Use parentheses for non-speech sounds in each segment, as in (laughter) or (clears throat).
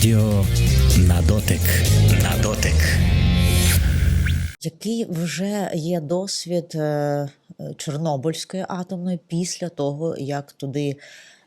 Радіо на дотик. На дотик. Який вже є досвід е, Чорнобильської атомної після того, як туди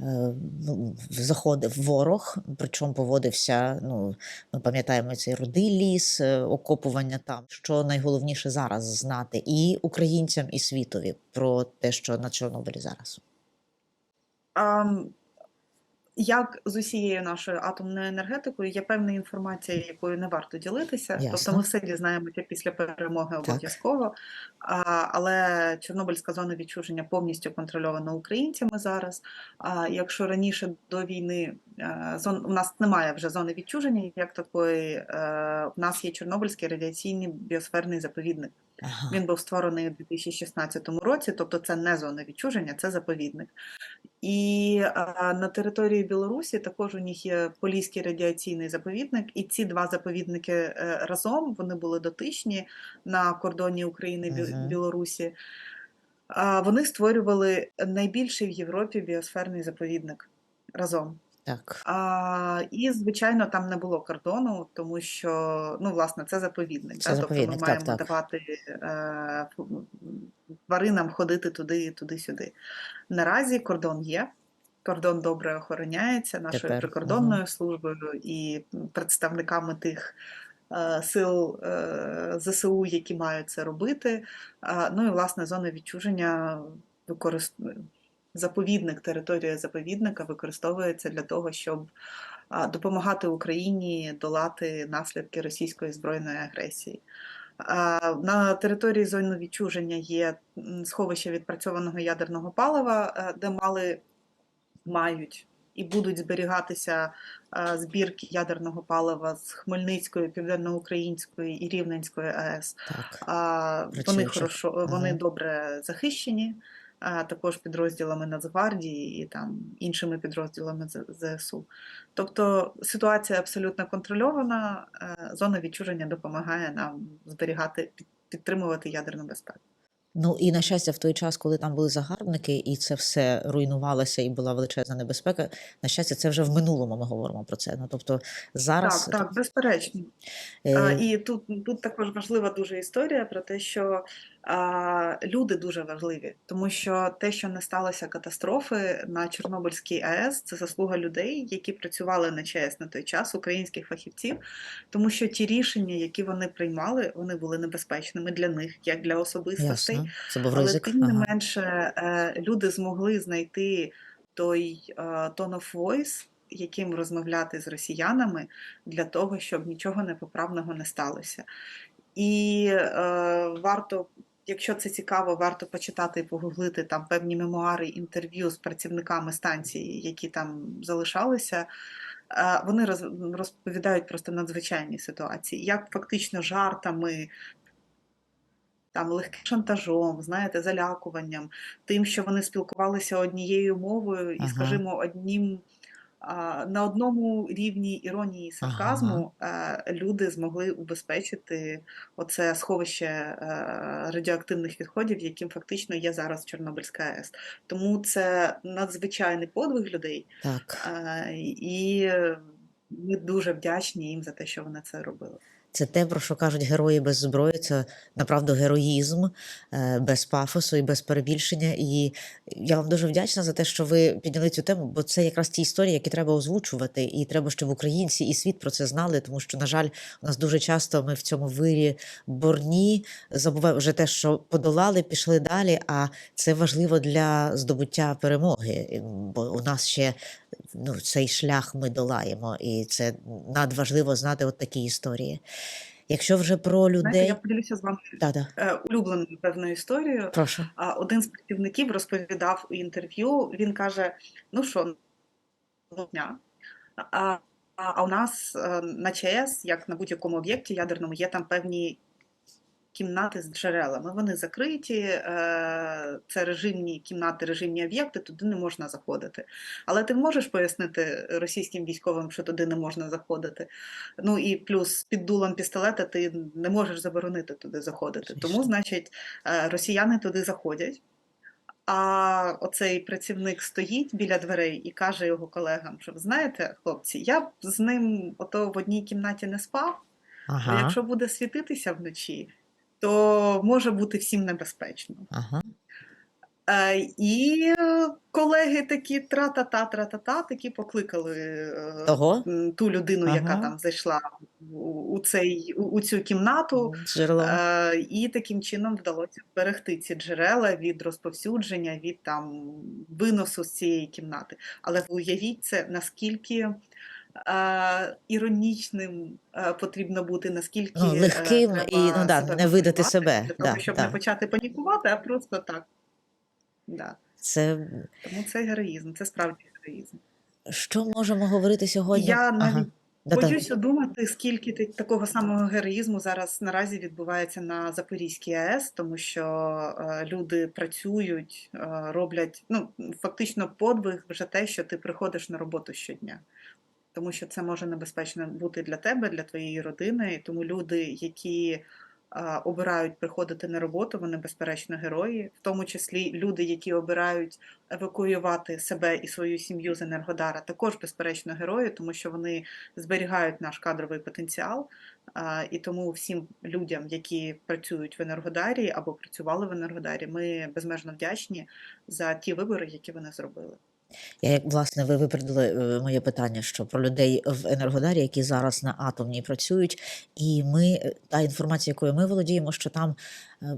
е, ну, заходив ворог, причому поводився, ну, ми пам'ятаємо цей рудий ліс, е, окопування там. Що найголовніше зараз знати і українцям, і світові про те, що на Чорнобилі зараз. Ам, Як з усією нашою атомною енергетикою є певна інформація, якою не варто ділитися. Ясно. Тобто ми все дізнаємося після перемоги обов'язково. Але Чорнобильська зона відчуження повністю контрольована українцями зараз. А якщо раніше до війни е, зон у нас немає вже зони відчуження, як такої, е, в нас є Чорнобильський радіаційний біосферний заповідник. Ага. Він був створений у 2016 році, тобто це не зона відчуження, це заповідник. І на території Білорусі також у них є Поліський радіаційний заповідник, і ці два заповідники е, разом вони були дотичні на кордоні України і Бі- Білорусі. А, Вони створювали найбільший в Європі біосферний заповідник разом. Так. А, і, звичайно, там не було кордону, тому що, ну, власне, це заповідник. Це да? заповідник, тобто ми так, маємо так. давати е, тваринам ходити туди, туди-сюди. Наразі кордон є. Кордон добре охороняється нашою Тепер, прикордонною службою і представниками тих е, сил е, ЗСУ, які мають це робити. Ну і власне зона відчуження використовує заповідник, територія заповідника використовується для того, щоб допомагати Україні долати наслідки російської збройної агресії. На території зони відчуження є сховище відпрацьованого ядерного палива, е, де мали мають і будуть зберігатися збірки ядерного палива з Хмельницької, Південноукраїнської і Рівненської АЕС. Так. Вони хорошо, вони Ага. добре захищені, а, також підрозділами Нацгвардії і там іншими підрозділами ЗСУ. Тобто ситуація абсолютно контрольована. е, Зона відчуження допомагає нам зберігати, під- підтримувати ядерну безпеку. Ну і на щастя, в той час, коли там були загарбники, і це все руйнувалося, і була величезна небезпека. На щастя, це вже в минулому ми говоримо про це. Ну тобто зараз Так, так, безперечно. е, А, і тут, тут також важлива дуже історія про те, що люди дуже важливі, тому що те, що не сталося катастрофи на Чорнобильській АЕС, це заслуга людей, які працювали на ЧАЕС на той час, українських фахівців, тому що ті рішення, які вони приймали, вони були небезпечними для них, як для особистостей. ясно, це був Але тим не менше е, люди змогли знайти той е, tone of voice, яким розмовляти з росіянами для того, щоб нічого непоправного не сталося. І е, варто, якщо це цікаво, варто почитати і погуглити там певні мемуари, інтерв'ю з працівниками станції, які там залишалися. Е, Вони роз- розповідають просто надзвичайні ситуації, як фактично жартами, там легким шантажом, знаєте, залякуванням, тим, що вони спілкувалися однією мовою і, Ага. скажімо, однім а, на одному рівні іронії і сарказму ага. люди змогли убезпечити оце сховище е, радіоактивних відходів, яким фактично є зараз Чорнобильська АЕС. Тому це надзвичайний подвиг людей, Так, е, і ми дуже вдячні їм за те, що вони це робили. Це те, про що кажуть герої без зброї. Це направду героїзм е, без пафосу і без перебільшення. І я вам дуже вдячна за те, що ви підняли цю тему, бо це якраз ті історії, які треба озвучувати, і треба, щоб українці і світ про це знали, тому що, на жаль, у нас дуже часто ми в цьому вирі борні забуваємо вже те, що подолали, пішли далі. А це важливо для здобуття перемоги, бо у нас ще ну, цей шлях ми долаємо, і це надважливо знати от такі історії. Якщо вже про Знаєте, я поділюся з вами да-да, е, улюбленою певною історією. прошу. Один з працівників розповідав у інтерв'ю. Він каже: Ну що, ну, дня. А, а у нас е, на ЧАЕС, як на будь-якому об'єкті ядерному, є там певні кімнати з джерелами. Вони закриті, е, це режимні кімнати, режимні об'єкти, туди не можна заходити. Але ти можеш пояснити російським військовим, що туди не можна заходити. Ну і плюс під дулом пістолета ти не можеш заборонити туди заходити. Тому, значить, е, росіяни туди заходять. А оцей працівник стоїть біля дверей і каже його колегам, що ви знаєте, хлопці, я б з ним ото в одній кімнаті не спав, а якщо буде світитися вночі, то може бути всім небезпечно. Ага. Е, І колеги такі тра-та-та, тра-та-та, такі покликали е, Того? ту людину, яка там зайшла у, цей, у, у цю кімнату. Джерело. Е, І таким чином вдалося зберегти ці джерела від розповсюдження, від там виносу з цієї кімнати. Але уявіть це, наскільки е, іронічним е, потрібно бути, наскільки Ну, е, легким треба і, ну, да, себе не видати себе. для того, Да, щоб да. не почати панікувати, а просто так. Да. Це Тому це героїзм, це справді героїзм. що можемо говорити сьогодні? Я навіть Ага. Боюся думати, скільки такого самого героїзму зараз наразі відбувається на Запорізькій АЕС, тому що е, люди працюють, е, роблять ну фактично подвиг вже те, що ти приходиш на роботу щодня. Тому що це може небезпечно бути для тебе, для твоєї родини. Тому люди, які обирають приходити на роботу, вони безперечно герої, в тому числі люди, які обирають евакуювати себе і свою сім'ю з Енергодара, також безперечно герої, тому що вони зберігають наш кадровий потенціал. І тому всім людям, які працюють в Енергодарі або працювали в Енергодарі, ми безмежно вдячні за ті вибори, які вони зробили. Я як власне ви випередили е, моє питання, що про людей в Енергодарі, які зараз на атомній працюють, і ми е, та інформація, якою ми володіємо, що там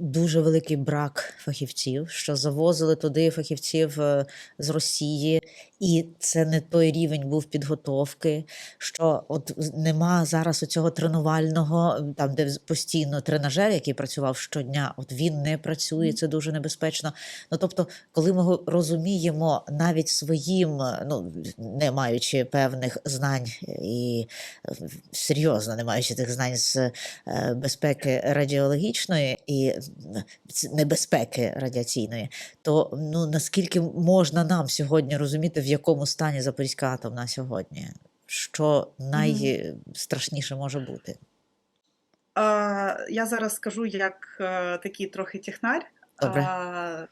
дуже великий брак фахівців, що завозили туди фахівців е, з Росії, і це не той рівень був підготовки. Що от нема зараз оцього тренувального, там де постійно тренажер, який працював щодня, от він не працює, це дуже небезпечно. Ну тобто, коли ми розуміємо навіть своїм, е, ну не маючи певних знань і е, серйозно не маючи тих знань з е, безпеки радіологічної і небезпеки радіаційної, то ну наскільки можна нам сьогодні розуміти, в якому стані Запорізька атомна сьогодні? Що найстрашніше може бути? А, Я зараз скажу як е, такий трохи технарь. Добре. А,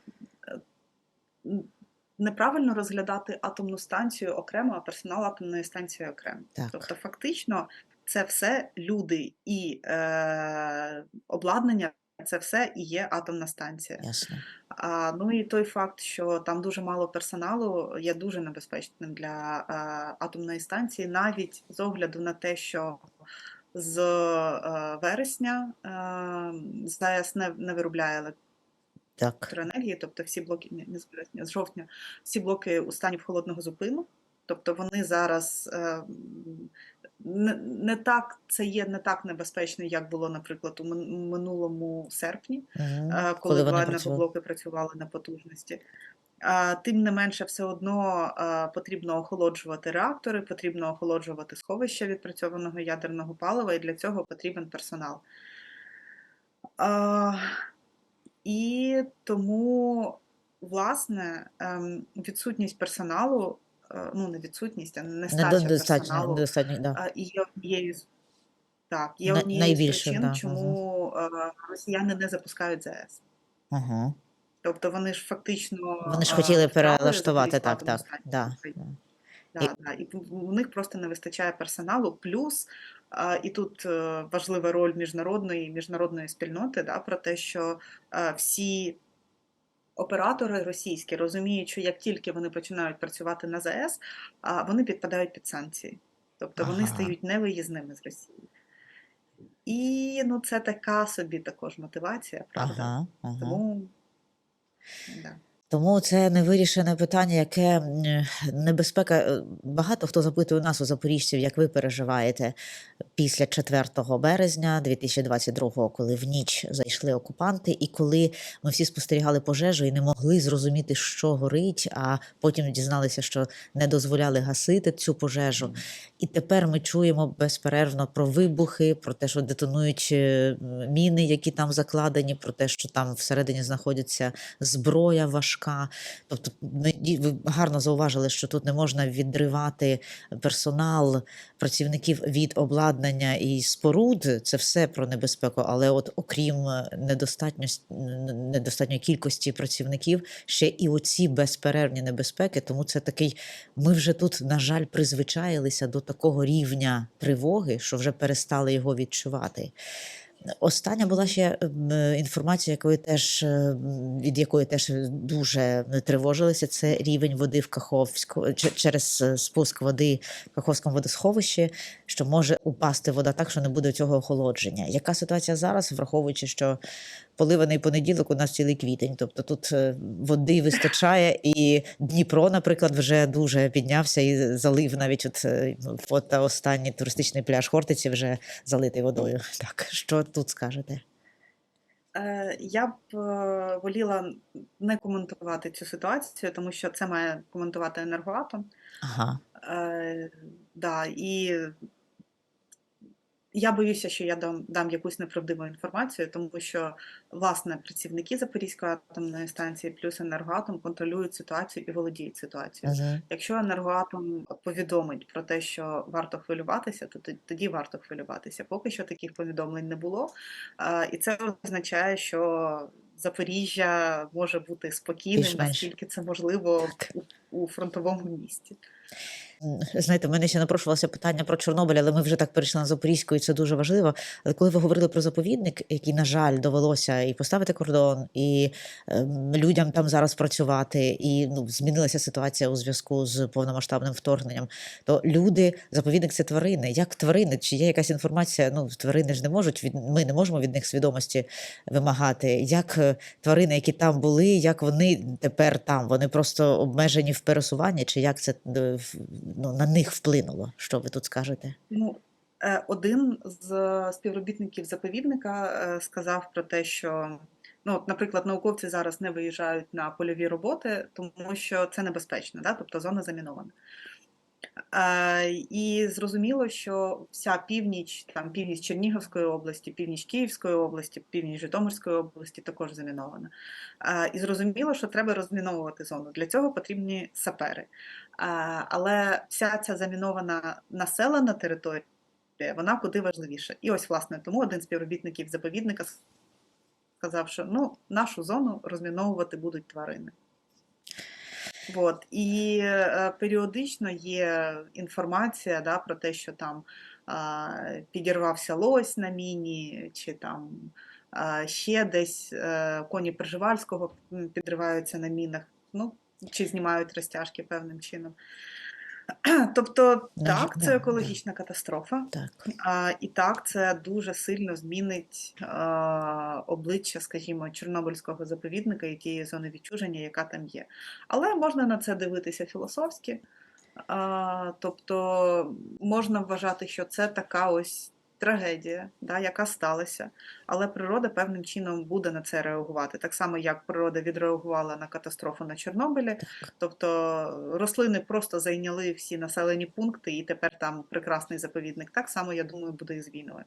Неправильно розглядати атомну станцію окремо, а персонал атомної станції окремо. Так. Тобто, фактично, це все люди і е, обладнання, це все і є атомна станція. Ясно. А, ну і той факт, що там дуже мало персоналу, є дуже небезпечним для е, атомної станції, навіть з огляду на те, що з е, вересня е, ЗАЕС не, не виробляє електроенергії, тобто всі блоки не з вересня, з жовтня, всі блоки у стані холодного зупину. Тобто вони зараз е, не, не так, це є не так небезпечно, як було, наприклад, у минулому серпні Мгм. е, коли Коли два працювали. енергоблоки працювали на потужності. А, Тим не менше, все одно е, потрібно охолоджувати реактори, потрібно охолоджувати сховища відпрацьованого ядерного палива, і для цього потрібен персонал. А, І тому, власне, ем, відсутність персоналу, ну не відсутність, а нестача Недостатньо, персоналу недостатньо, да. і є однією з так, є однією з причин, да, чому е, росіяни не запускають ЗАЕС. Ага. Тобто вони ж фактично Вони ж е, хотіли перелаштувати, так, так. Да. да. Да, да. І в- у них просто не вистачає персоналу. Плюс, а, і тут е, важлива роль міжнародної міжнародної спільноти, да, про те, що е, всі оператори російські розуміють, що як тільки вони починають працювати на ЗС, вони підпадають під санкції. Тобто вони Ага. стають невиїзними з Росії. І ну, це така собі також мотивація, правда? Ага, ага. Тому да. Тому це невирішене питання, яке небезпека. е, Багато хто запитує у нас у запоріжців, як ви переживаєте після 4 березня 2022 коли в ніч зайшли окупанти, і коли ми всі спостерігали пожежу і не могли зрозуміти, що горить, а потім дізналися, що не дозволяли гасити цю пожежу. І тепер ми чуємо безперервно про вибухи, про те, що детонують е, міни, які там закладені, про те, що там всередині знаходиться зброя важка. Важка. Тобто, ну, ви гарно зауважили, що тут не можна відривати персонал працівників від обладнання і споруд. Це все про небезпеку. Але, от окрім недостатньості недостатньої кількості працівників, ще і оці безперервні небезпеки. Тому це такий. Ми вже тут, на жаль, призвичаїлися до такого рівня тривоги, що вже перестали його відчувати. Остання була ще інформація, якої теж е, від якої теж дуже тривожилися. Це рівень води в Каховську через е, спуск води в Каховському водосховищі, що може упасти вода так, що не буде цього охолодження. Яка ситуація зараз, враховуючи, що поливаний понеділок у нас цілий квітень, тобто тут е, води вистачає, і Дніпро, наприклад, вже дуже піднявся і залив навіть от, е, от останній туристичний пляж Хортиці вже залитий водою. (laughs) Так, що тут скажете? Е, Я б воліла не коментувати цю ситуацію, тому що це має коментувати енергоатом. Ага. Е, да, і я боюся, що я дам, дам якусь неправдиву інформацію, тому що власне працівники Запорізької атомної станції плюс енергоатом контролюють ситуацію і володіють ситуацією. Угу. Якщо енергоатом повідомить про те, що варто хвилюватися, то тоді варто хвилюватися. Поки що таких повідомлень не було. І це означає, що Запоріжжя може бути спокійним, наскільки це можливо у, у фронтовому місті. Знаєте, в мене ще напрошувалося питання про Чорнобиль, але ми вже так перейшли на Запорізьку, і це дуже важливо. Але коли ви говорили про заповідник, який, на жаль, довелося і поставити кордон, і ем, людям там зараз працювати, і ну, змінилася ситуація у зв'язку з повномасштабним вторгненням, то люди, заповідник це тварини. Як тварини? Чи є якась інформація? Ну, тварини ж не можуть від ми не можемо від них свідомості вимагати. Як е, тварини, які там були, як вони тепер там? Вони просто обмежені в пересуванні, чи як це е, ну, на них вплинуло? Що ви тут скажете? Ну, е, один з співробітників заповідника е, сказав про те, що, ну, наприклад, науковці зараз не виїжджають на польові роботи, тому що це небезпечно, да? тобто зона замінована. Е, І зрозуміло, що вся північ, там північ Чернігівської області, північ Київської області, північ Житомирської області також замінована. Е, І зрозуміло, що треба розміновувати зону. Для цього потрібні сапери. Е, Але вся ця замінована населена територія, вона куди важливіша. І ось, власне, тому один з співробітників заповідника сказав, що ну, нашу зону розміновувати будуть тварини. От. І е, періодично є інформація да, про те, що там підірвався лось на міні, чи там ще десь е, коні Пржевальського підриваються на мінах, ну, чи знімають розтяжки певним чином. (clears throat) Тобто, так, це да, екологічна катастрофа. Так. А, і так, це дуже сильно змінить а, обличчя, скажімо, Чорнобильського заповідника і тієї зони відчуження, яка там є. Але можна на це дивитися філософськи. А, тобто можна вважати, що це така ось трагедія, да, яка сталася, але природа певним чином буде на це реагувати. Так само, як природа відреагувала на катастрофу на Чорнобилі. Тобто рослини просто зайняли всі населені пункти, і тепер там прекрасний заповідник. Так само, я думаю, буде і з війною.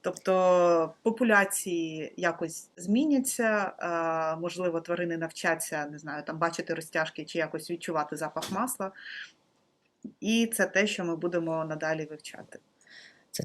Тобто популяції якось зміняться, можливо, тварини навчаться, не знаю, там бачити розтяжки чи якось відчувати запах масла. І це те, що ми будемо надалі вивчати. Це